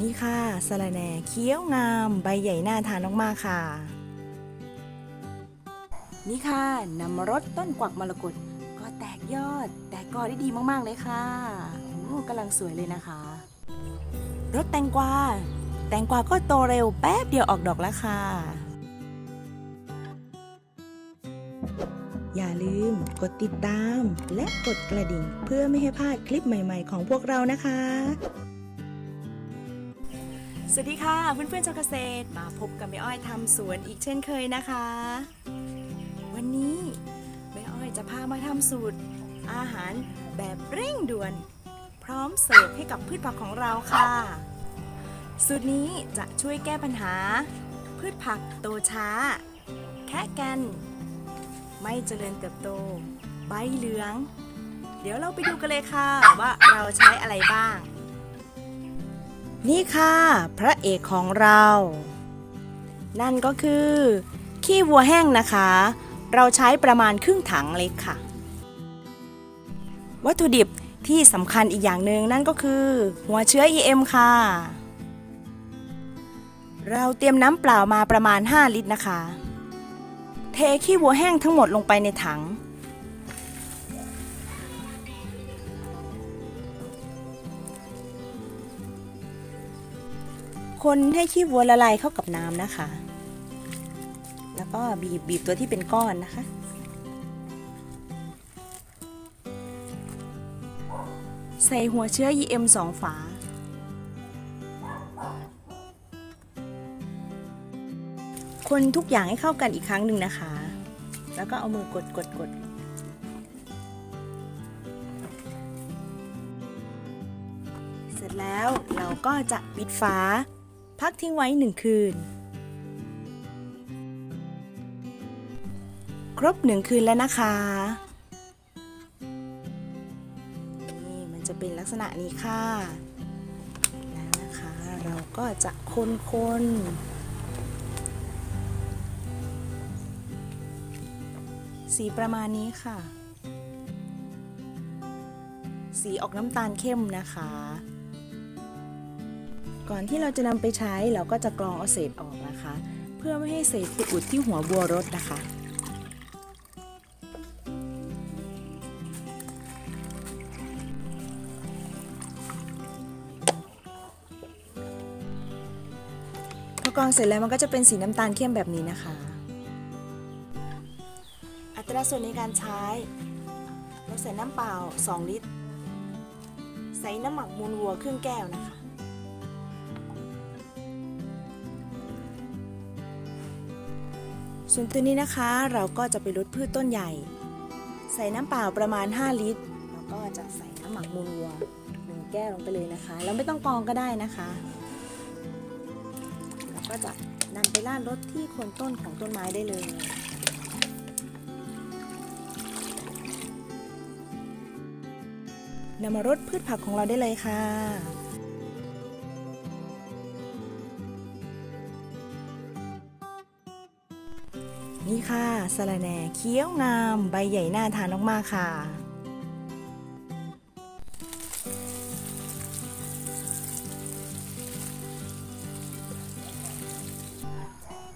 นี่ค่ะสะระแหน่เคี้ยวงาม ใบใหญ่น่าทานมากๆค่ะ นี่ค่ะนำรดต้นกวักมรกตก็แตกยอด แตกกอได้ดีมากๆเลยค่ะโอ้กำลังสวยเลยนะคะรถแตงกวา แตงกวาก็โตเร็วแป๊บเดียวออกดอกแล้วค่ะ อย่าลืมกดติดตาม และกดกระดิ่ง เพื่อไม่ให้พลาดคลิปใหม่ ๆ ของพวกเรานะคะ สวัสดีค่ะเพื่อนๆชาวเกษตรมาพบกับแม่อ้อยทำสวนอีกเช่นเคยนะคะ วันนี้แม่อ้อยจะพามาทำสูตร อาหารแบบเร่งด่วน พร้อมเสิร์ฟให้กับพืชผักของเราค่ะ สูตรนี้จะช่วยแก้ปัญหา พืชผักโตช้า แค่กัน ไม่เจริญเติบโต ใบเหลือง เดี๋ยวเราไปดูกันเลยค่ะว่าเราใช้อะไรบ้าง นี่ค่ะ พระเอกของเรา นั่นก็คือ ขี้วัวแห้งนะคะ เราใช้ประมาณครึ่งถังเล็กค่ะ วัตถุดิบที่สำคัญอีกอย่างหนึ่งนั่นก็คือ หัวเชื้อ EM ค่ะ เราเตรียมน้ำเปล่ามาประมาณ 5 ลิตรนะคะ เทขี้วัวแห้งทั้งหมดลงไปในถัง คนให้ขี้วัวละลายเข้ากับน้ำนะคะ แล้วก็บีบบีบตัวที่เป็นก้อนนะคะ ใส่หัวเชื้อ EM 2 ฝาคนทุกอย่างให้เข้ากันอีกครั้งหนึ่งนะคะ แล้วก็เอามือกดกดกด เสร็จแล้วเราก็จะปิดฝา พักทิ้งไว้หนึ่งคืน ครบหนึ่งคืนแล้วนะคะนี่มันจะเป็นลักษณะนี้ค่ะแล้วนะคะ เราก็จะคนคนๆสีประมาณนี้ค่ะ สีออกน้ำตาลเข้มนะคะ ก่อนที่เราจะนำไปใช้เราก็จะกรองเอาเศษออกนะคะ เพื่อไม่ให้เศษไปอุดที่หัวบัวรถนะคะ พอกรองเสร็จแล้วมันก็จะเป็นสีน้ำตาลเข้มแบบนี้นะคะ อัตราส่วนในการใช้เราใส่น้ำเปล่า 2 ลิตร ใส่น้ำหมักมูลวัวครึ่งแก้วนะคะ ส่วนตัวนี้นะคะเราก็จะไปลดพืชต้นใหญ่ ใส่น้ำเปล่าประมาณ 5 ลิตร แล้วก็จะใส่น้ำหมักมูลวัวหนึ่งแก้วลงไปเลยนะคะแล้วไม่ต้องกองก็ได้นะคะแล้วก็จะนำไปราดรดที่โคนต้นของต้นไม้ได้เลยนำมารดพืชผักของเราได้เลยค่ะ นี่ค่ะสะระแหน่เคี้ยวงาม ใบใหญ่น่าทานมากๆค่ะ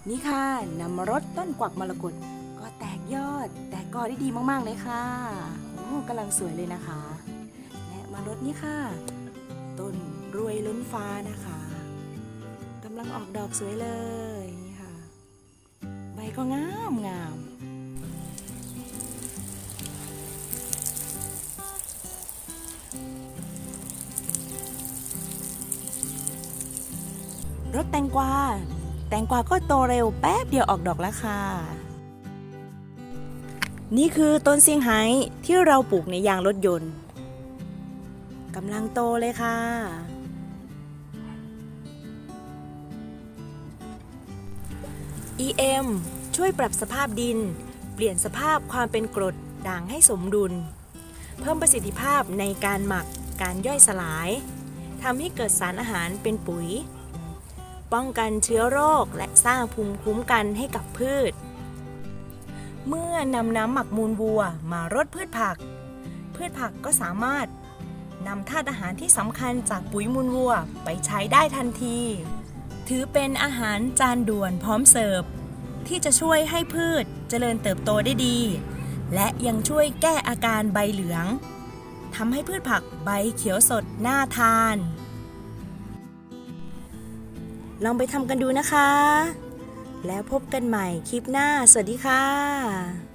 นี่ค่ะนำมารดต้นกวักมรกตก็แตกยอด แตกกอได้ดีมากๆเลยค่ะโอ้กำลังสวยเลยนะคะ และมารดนี่ค่ะ ต้นรวยล้นฟ้านะคะกำลังออกดอกสวยเลย บก็งามงามรถแตงกวา แตงกวาก็โตเร็วแป๊บเดียวออกดอกแล้วค่ะ นี่คือต้นเซี่ยงไฮ้ที่เราปลูกในยางรถยนต์กำลังโตเลยค่ะ EM ช่วยปรับสภาพดิน เปลี่ยนสภาพความเป็นกรดด่างให้สมดุล เพิ่มประสิทธิภาพในการหมักการย่อยสลายทำให้เกิดสารอาหารเป็นปุ๋ย ป้องกันเชื้อโรคและสร้างภูมิคุ้มกันให้กับพืช เมื่อนำน้ำหมักมูลวัวมารดพืชผัก พืชผักก็สามารถนำธาตุอาหารที่สำคัญจากปุ๋ยมูลวัวไปใช้ได้ทันที ถือเป็นอาหารจานด่วนพร้อมเสิร์ฟ ที่จะช่วยให้พืชเจริญเติบโตได้ดี และยังช่วยแก้อาการใบเหลืองทำให้พืชผักใบเขียวสดน่าทาน ลองไปทำกันดูนะคะ แล้วพบกันใหม่คลิปหน้า สวัสดีค่ะ